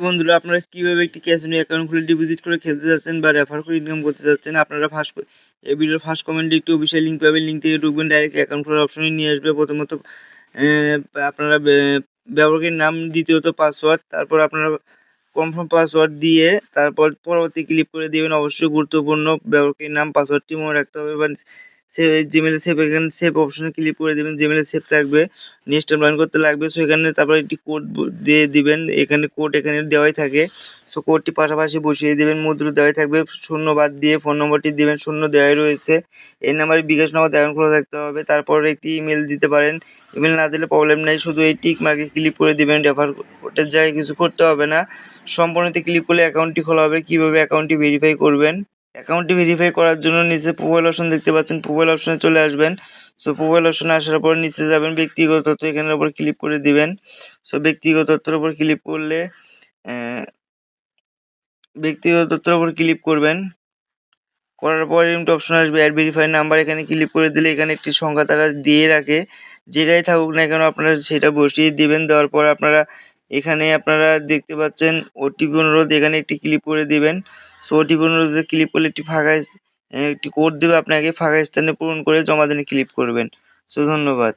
বন্ধুরা, আপনারা কীভাবে একটি ক্যাসিনো অ্যাকাউন্ট খুলে ডিপোজিট করে খেলতে যাচ্ছেন বা রেফার করে ইনকাম করতে যাচ্ছেন, আপনারা ফার্স্ট এই ভিডিওর ফার্স্ট কমেন্টে একটি অফিসিয়াল লিঙ্ক পাবেন। লিঙ্ক থেকে ঢুকবেন ডাইরেক্ট অ্যাকাউন্ট খোলার অপশনে নিয়ে আসবে। প্রথমত আপনারা বে- ব্যবহারকারীর নাম, দ্বিতীয়ত পাসওয়ার্ড তারপর আপনারা কনফার্ম পাসওয়ার্ড দিয়ে তারপর পরবর্তী ক্লিক করে দিবেন। অবশ্যই গুরুত্বপূর্ণ ব্যবহারকারীর নাম পাসওয়ার্ডটি মনে রাখতে হবে বা সেভ জিমেলে সেভ এখানে সেভ অপশনে ক্লিক করে দেবেন জিমেলে সেভ থাকবে নেক্সট টাইম করতে লাগবে সো এখানে তারপর একটি কোড দিয়ে দিবেন, এখানে কোড এখানে দেওয়াই থাকে সো কোডটি পাশাপাশি বসিয়ে দেবেন, মুদ্রা দেওয়াই থাকবে, শূন্য বাদ দিয়ে ফোন নম্বরটি দিবেন, শূন্য দেওয়াই রয়েছে, এই নাম্বারে বিকাশ নম্বর অ্যাকাউন্ট খোলা থাকতে হবে, তারপর একটি ইমেল দিতে পারেন ইমেল না দিলে প্রবলেম নেই, শুধু এই টিক মার্কে ক্লিক করে দিবেন রেফার কোডের জায়গায় কিছু করতে হবে না, সম্পূর্ণতে ক্লিক করলে অ্যাকাউন্টটি খোলা হবে, কীভাবে অ্যাকাউন্টটি ভেরিফাই করবেন অ্যাকাউন্টটি ভেরিফাই করার জন্য নিচে প্রোফাইল অপশন দেখতে পাচ্ছেন। প্রোফাইল অপশনে চলে আসবেন। সো প্রোফাইল অপশনে আসার পর নিচে যাবেন ব্যক্তিগত তথ্য। এখানের উপর ক্লিক করে দিবেন। সো ব্যক্তিগত তথ্যের উপর ক্লিক করলে ব্যক্তিগত তথ্যের উপর ক্লিক করবেন। করার পর এমটি অপশন আসবে অ্যাড ভেরিফাই নাম্বার এখানে ক্লিক করে দিলে এখানে একটি সংখ্যা তারা দিয়ে রাখে। যেটাই থাকুক না কেন আপনারা সেটা বসিয়ে দিবেন। দেওয়ার পর আপনারা এখানে আপনারা দেখতে পাচ্ছেন ওটিপি অনুরোধ এখানে একটি ক্লিক করে দিবেন। সো পূরণ ক্লিপ করলে একটি ফাঁকা একটি কোড দেবে, আপনাকে ফাঁকা স্থানে পূরণ করে জমা দিনে ক্লিপ করবেন। সো ধন্যবাদ।